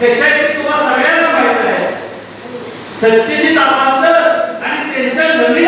तुम्हाला सगळ्यांना माहीत आहे. सत्यजित आणि त्यांच्या जमीन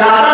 Cada